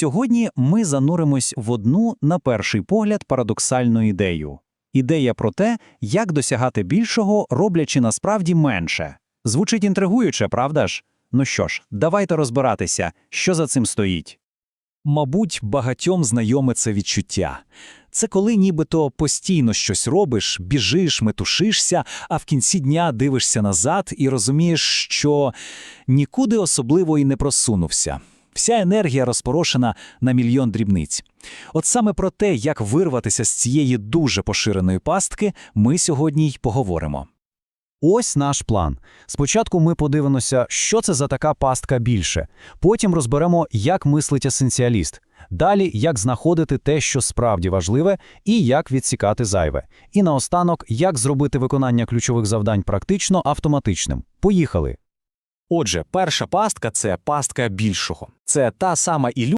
Сьогодні ми зануримось в одну, на перший погляд, парадоксальну ідею. Ідея про те, як досягати більшого, роблячи насправді менше. Звучить інтригуюче, правда ж? Ну що ж, давайте розбиратися, що за цим стоїть. Мабуть, багатьом знайоме це відчуття. Це коли нібито постійно щось робиш, біжиш, метушишся, а в кінці дня дивишся назад і розумієш, що нікуди особливо і не просунувся. Вся енергія розпорошена на мільйон дрібниць. От саме про те, як вирватися з цієї дуже поширеної пастки, ми сьогодні й поговоримо. Ось наш план. Спочатку ми подивимося, що це за така пастка більше. Потім розберемо, як мислить есенціаліст. Далі, як знаходити те, що справді важливе, і як відсікати зайве. І наостанок, як зробити виконання ключових завдань практично автоматичним. Поїхали! Отже, перша пастка це пастка більшого. Це та сама ілюзія,